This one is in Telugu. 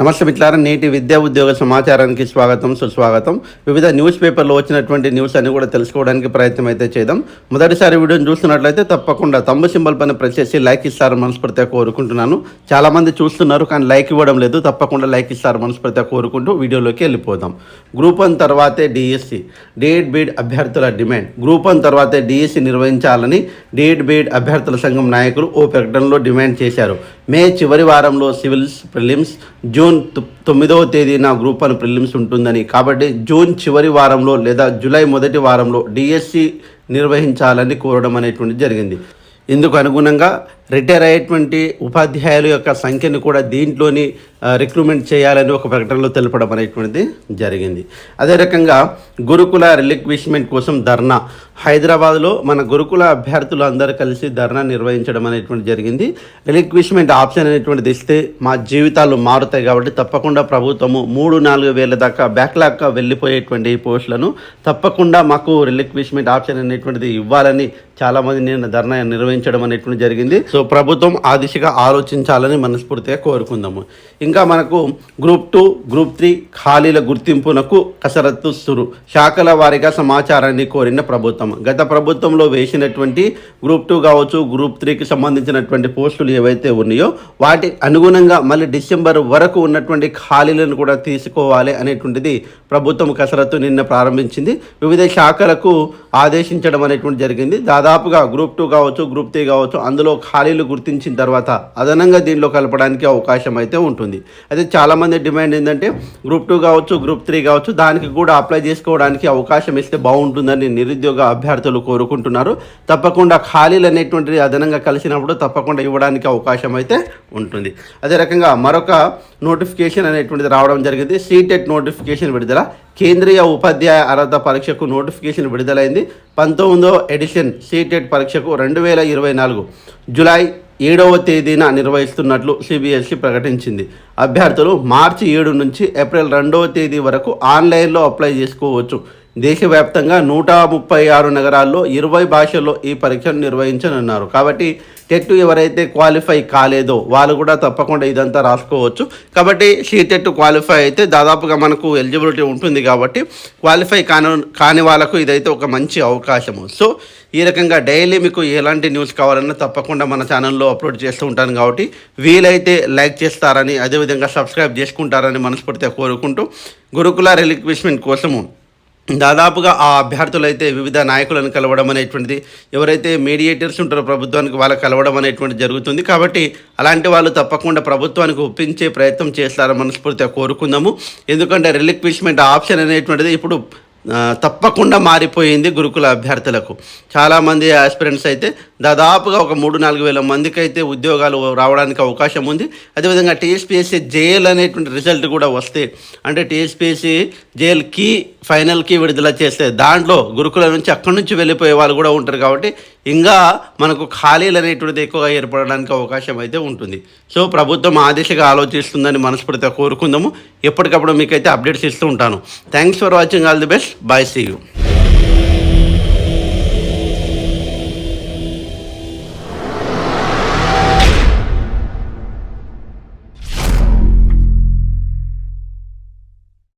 నమస్తే మిత్రులారా నేటి విద్యా ఉద్యోగ సమాచారానికి స్వాగతం సుస్వాగతం. వివిధ న్యూస్ పేపర్లో వచ్చినటువంటి న్యూస్ అన్ని కూడా తెలుసుకోవడానికి ప్రయత్నం అయితే చేద్దాం. మొదటిసారి వీడియోని చూస్తున్నట్లయితే తప్పకుండా తమ్ము సింబల్ పైన ప్రెస్ చేసి లైక్ ఇస్తారు మనస్ఫూర్తిగా కోరుకుంటున్నాను. చాలామంది చూస్తున్నారు కానీ లైక్ ఇవ్వడం లేదు. తప్పకుండా లైక్ ఇస్తారు మనస్ఫూర్తిగా కోరుకుంటూ వీడియోలోకి వెళ్ళిపోదాం. గ్రూప్ వన్ తర్వాతే డిఎస్సి డిఎడ్ బీడ్ అభ్యర్థుల డిమాండ్. గ్రూప్ వన్ తర్వాతే డిఎస్సి నిర్వహించాలని డిఎడ్ బీడ్ అభ్యర్థుల సంఘం నాయకులు ఓ ప్రకటనలో డిమాండ్ చేశారు. మే చివరి వారంలో సివిల్స్ ప్రిలిమ్స్ జూన్ తొ- తొమ్మిదవ తేదీన గ్రూప్ వన్ ప్రిలిమ్స్ ఉంటుందని. కాబట్టి జూన్ చివరి వారంలో లేదా జూలై మొదటి వారంలో డిఎస్సి నిర్వహించాలని కోరడం అనేటువంటిది జరిగింది. ఇందుకు అనుగుణంగా రిటైర్ అయ్యేటువంటి ఉపాధ్యాయుల యొక్క సంఖ్యను కూడా దీంట్లోని రిక్రూట్మెంట్ చేయాలని ఒక ప్రకటనలో తెలపడం అనేటువంటిది జరిగింది. అదే రకంగా గురుకుల రిలిక్విష్మెంట్ కోసం ధర్నా. హైదరాబాద్లో మన గురుకుల అభ్యర్థులు అందరూ కలిసి ధర్నా నిర్వహించడం అనేటువంటి జరిగింది. రిలిక్విష్మెంట్ ఆప్షన్ అనేటువంటిది ఇస్తే మా జీవితాలు మారుతాయి కాబట్టి తప్పకుండా ప్రభుత్వము మూడు నాలుగు వేల దాకా బ్యాక్లాగ్గా వెళ్ళిపోయేటువంటి ఈ పోస్టులను తప్పకుండా మాకు రిలిక్విష్మెంట్ ఆప్షన్ అనేటువంటిది ఇవ్వాలని చాలామంది నేను ధర్నా నిర్వహించడం అనేటువంటి జరిగింది. సో ప్రభుత్వం ఆ దిశగా ఆలోచించాలని మనస్ఫూర్తిగా కోరుకుందాము. ఇంకా మనకు గ్రూప్ టూ గ్రూప్ త్రీ ఖాళీల గుర్తింపునకు కసరత్తు సురు. శాఖల వారీగా సమాచారాన్ని కోరిన ప్రభుత్వం. గత ప్రభుత్వంలో వేసినటువంటి గ్రూప్ టూ కావచ్చు గ్రూప్ త్రీకి సంబంధించినటువంటి పోస్టులు ఏవైతే ఉన్నాయో వాటి అనుగుణంగా మళ్ళీ డిసెంబర్ వరకు ఉన్నటువంటి ఖాళీలను కూడా తీసుకోవాలి అనేటువంటిది ప్రభుత్వం కసరత్తు నిన్న ప్రారంభించింది. వివిధ శాఖలకు ఆదేశించడం అనేటువంటి జరిగింది. దాదాపుగా గ్రూప్ టూ కావచ్చు గ్రూప్ త్రీ కావచ్చు అందులో ఖాళీలు గుర్తించిన తర్వాత అదనంగా దీనిలో కలపడానికి అవకాశం అయితే ఉంటుంది. అయితే చాలామంది డిమాండ్ ఏంటంటే గ్రూప్ టూ కావచ్చు గ్రూప్ త్రీ కావచ్చు దానికి కూడా అప్లై చేసుకోవడానికి అవకాశం ఇస్తే బాగుంటుందని నిరుద్యోగ అభ్యర్థులు కోరుకుంటున్నారు. తప్పకుండా ఖాళీలు అనేటువంటిది అదనంగా కలిసినప్పుడు తప్పకుండా ఇవ్వడానికి అవకాశం అయితే ఉంటుంది. అదే రకంగా మరొక నోటిఫికేషన్ అనేటువంటిది రావడం జరిగింది. సీటెట్ నోటిఫికేషన్ విడుదల. కేంద్రీయ ఉపాధ్యాయ అర్హత పరీక్షకు నోటిఫికేషన్ విడుదలైంది. పంతొమ్మిదో ఎడిషన్ సీటెట్ పరీక్షకు రెండు వేల ఇరవై నాలుగు జులై ఏడవ తేదీన నిర్వహిస్తున్నట్లు సిబిఎస్ఈ ప్రకటించింది. అభ్యర్థులు మార్చి ఏడు నుంచి ఏప్రిల్ రెండవ తేదీ వరకు ఆన్లైన్లో అప్లై చేసుకోవచ్చు. దేశవ్యాప్తంగా నూట ముప్పై ఆరు నగరాల్లో ఇరవై భాషల్లో ఈ పరీక్షను నిర్వహించనున్నారు. కాబట్టి టెట్ ఎవరైతే క్వాలిఫై కాలేదో వాళ్ళు కూడా తప్పకుండా ఇదంతా రాసుకోవచ్చు. కాబట్టి సీటెట్ క్వాలిఫై అయితే దాదాపుగా మనకు ఎలిజిబిలిటీ ఉంటుంది కాబట్టి క్వాలిఫై కాని కాని వాళ్ళకు ఇదైతే ఒక మంచి అవకాశము. సో ఈ రకంగా డైలీ మీకు ఎలాంటి న్యూస్ కావాలన్నా తప్పకుండా మన ఛానల్లో అప్లోడ్ చేస్తూ ఉంటాను కాబట్టి వీలైతే లైక్ చేస్తారని అదేవిధంగా సబ్స్క్రైబ్ చేసుకుంటారని మనస్ఫూర్తిగా కోరుకుంటూ గురుకుల రిలిక్విష్మెంట్ కోసము దాదాపుగా ఆ అభ్యర్థులు అయితే వివిధ నాయకులను కలవడం అనేటువంటిది ఎవరైతే మీడియేటర్స్ ఉంటారో ప్రభుత్వానికి వాళ్ళకి కలవడం అనేటువంటిది జరుగుతుంది. కాబట్టి అలాంటి వాళ్ళు తప్పకుండా ప్రభుత్వానికి ఒప్పించే ప్రయత్నం చేస్తారని మనస్ఫూర్తిగా కోరుకుందాము. ఎందుకంటే రిలిక్విష్మెంట్ ఆప్షన్ అనేటువంటిది ఇప్పుడు తప్పకుండా మారిపోయింది గురుకుల అభ్యర్థులకు. చాలామంది ఆస్పిరెంట్స్ అయితే దాదాపుగా ఒక మూడు నాలుగు వేల మందికి అయితే ఉద్యోగాలు రావడానికి అవకాశం ఉంది. అదేవిధంగా టీఎస్పీఎస్సీ జేఎల్ అనేటువంటి రిజల్ట్ కూడా వస్తే అంటే TSPSC JL key final key విడుదల చేస్తే దాంట్లో గురుకుల నుంచి అక్కడి నుంచి వెళ్ళిపోయే వాళ్ళు కూడా ఉంటారు కాబట్టి ఇంకా మనకు ఖాళీలు అనేటువంటిది ఎక్కువగా ఏర్పడడానికి అవకాశం అయితే ఉంటుంది. సో ప్రభుత్వం ఆ దిశగా ఆలోచిస్తుందని మనస్ఫూర్తిగా కోరుకుందాము. ఎప్పటికప్పుడు మీకైతే అప్డేట్స్ ఇస్తూ ఉంటాను. Thanks for watching all the best bye see you